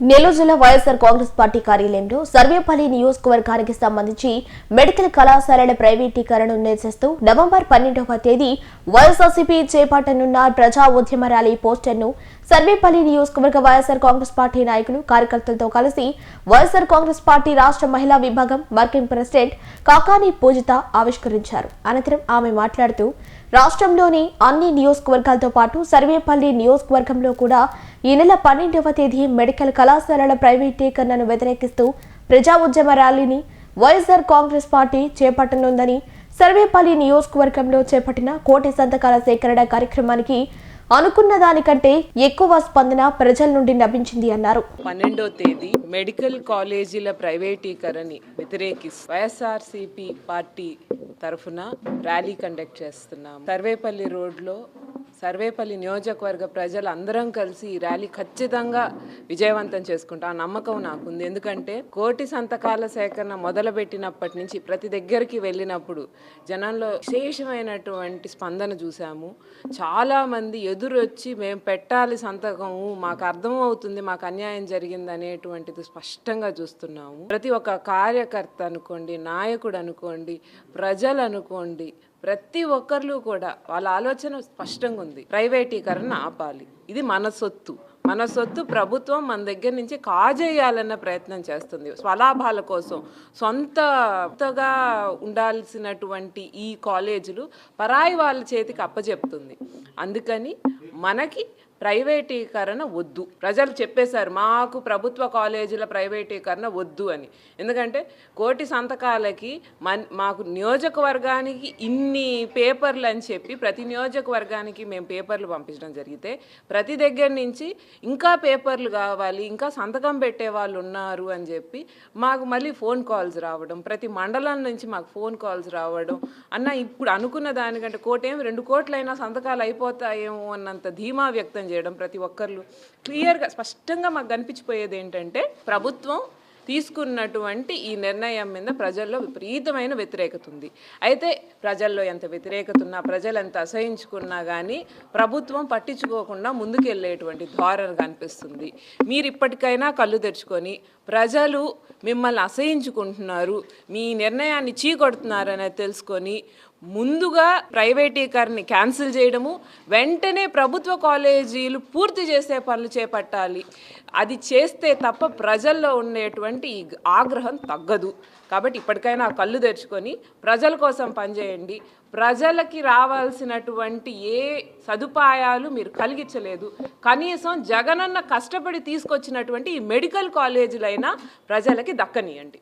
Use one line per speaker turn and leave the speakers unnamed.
నెల్లూరు జిల్లా వైఎస్ఆర్ కాంగ్రెస్ పార్టీ కార్యాలయంలో సర్వేపల్లి నియోజకవర్గానికి సంబంధించి మెడికల్ కళాశాలల ప్రైవేటీకరణను నిరసిస్తూ నవంబర్ పన్నెండవ తేదీ వైఎస్ఆర్సీపీ చేపట్టనున్న ప్రజా ఉద్యమ ర్యాలీ పోస్టర్ను సర్వేపల్లి నియోజకవర్గ వైఎస్ఆర్ కాంగ్రెస్ పార్టీ నాయకులు కార్యకర్తలతో కలిసి వైఎస్ఆర్ కాంగ్రెస్ పార్టీ రాష్ట్ర మహిళా విభాగం వర్కింగ్ ప్రెసిడెంట్ కాకాని పూజిత ఆవిష్కరించారు. అనంతరం ఆమె మాట్లాడుతూ రాష్ట్రంలోని అన్ని నియోజకవర్గాలతో పాటు సర్వేపల్లి నియోజకవర్గంలో కూడా ఈ నెల పన్నెండవ తేదీ మెడికల్ కళాశాలల ప్రైవేటీకరణను వ్యతిరేకిస్తూ ప్రజా ఉద్యమ ర్యాలీని వైఎస్ఆర్ కాంగ్రెస్ పార్టీ చేపట్టనుందని సర్వేపల్లి నియోజకవర్గంలో చేపట్టిన కోటి సంతకాల సేకరణ కార్యక్రమానికి అనుకున్న దానికంటే ఎక్కువ స్పందన ప్రజల నుండి లభించింది అన్నారు.
పన్నెండో తేదీ మెడికల్ కాలేజీల ప్రైవేటీకరణని వ్యతిరేకిస్తూ వైఎస్ఆర్సీపీ పార్టీ తరఫున ర్యాలీ కండక్ట్ చేస్తున్నాం సర్వేపల్లి రోడ్లో సర్వేపల్లి నియోజకవర్గ ప్రజలు అందరం కలిసి ఈ ర్యాలీ ఖచ్చితంగా విజయవంతం చేసుకుంటాం. ఆ నమ్మకం నాకుంది. ఎందుకంటే కోటి సంతకాల సేకరణ మొదలుపెట్టినప్పటి నుంచి ప్రతి దగ్గరికి వెళ్ళినప్పుడు జనంలో విశేషమైనటువంటి స్పందన చూసాము చాలామంది ఎదురొచ్చి మేము పెట్టాలి సంతకము మాకు అర్థమవుతుంది మాకు అన్యాయం జరిగింది అనేటువంటిది స్పష్టంగా చూస్తున్నాము. ప్రతి ఒక్క కార్యకర్త అనుకోండి నాయకుడు అనుకోండి ప్రజలు అనుకోండి ప్రతి ఒక్కరు కూడా వాళ్ళ ఆలోచన స్పష్టంగా ఉంది. ప్రైవేటీకరణ ఆపాలి. ఇది మన సొత్తు. మన సొత్తు ప్రభుత్వం మన దగ్గర నుంచి కాజేయాలన్న ప్రయత్నం చేస్తుంది. స్వలాభాల కోసం సొంతగా ఉండాల్సినటువంటి ఈ కాలేజీలు పరాయి వాళ్ళ చేతికి అప్పచెప్తుంది అందుకని మనకి ప్రైవేటీకరణ వద్దు. ప్రజలు చెప్పేశారు మాకు ప్రభుత్వ కాలేజీల ప్రైవేటీకరణ వద్దు అని. ఎందుకంటే కోటి సంతకాలకి మన్ మాకు నియోజకవర్గానికి ఇన్ని పేపర్లు అని చెప్పి ప్రతి నియోజకవర్గానికి మేము పేపర్లు పంపించడం జరిగితే ప్రతి దగ్గర నుంచి ఇంకా పేపర్లు కావాలి ఇంకా సంతకం పెట్టే వాళ్ళు ఉన్నారు అని చెప్పి మాకు మళ్ళీ ఫోన్ కాల్స్ రావడం ప్రతి మండలం నుంచి మాకు ఫోన్ కాల్స్ రావడం అన్న ఇప్పుడు అనుకున్న దానికంటే కోటేం రెండు కోట్లైనా సంతకాలు అయిపోతాయేమో అన్నంత ధీమా వ్యక్తం చేయడం ప్రతి ఒక్కరు క్లియర్గా స్పష్టంగా మాకు కనిపించిపోయేది ఏంటంటే ప్రభుత్వం తీసుకున్నటువంటి ఈ నిర్ణయం మీద ప్రజల్లో విపరీతమైన వ్యతిరేకత ఉంది. అయితే ప్రజల్లో ఎంత వ్యతిరేకత ఉన్నా ప్రజలు ఎంత అసహించుకున్నా కానీ ప్రభుత్వం పట్టించుకోకుండా ముందుకెళ్ళేటువంటి ధోరణ కనిపిస్తుంది. మీరు ఇప్పటికైనా కళ్ళు తెరుచుకొని ప్రజలు మిమ్మల్ని అసహించుకుంటున్నారు మీ నిర్ణయాన్ని చీకొడుతున్నారు అనేది తెలుసుకొని ముందుగా ప్రైవేటీకరణని క్యాన్సిల్ చేయడము వెంటనే ప్రభుత్వ కాలేజీలు పూర్తి చేసే పనులు చేపట్టాలి. అది చేస్తే తప్ప ప్రజల్లో ఉండేటువంటి ఈ ఆగ్రహం తగ్గదు. కాబట్టి ఇప్పటికైనా కళ్ళు తెరుచుకొని ప్రజల కోసం పనిచేయండి. ప్రజలకి రావాల్సినటువంటి ఏ సదుపాయాలు మీరు కలిగించలేదు. కనీసం జగనన్న కష్టపడి తీసుకొచ్చినటువంటి ఈ మెడికల్ కాలేజీలైనా ప్రజలకి దక్కనియండి.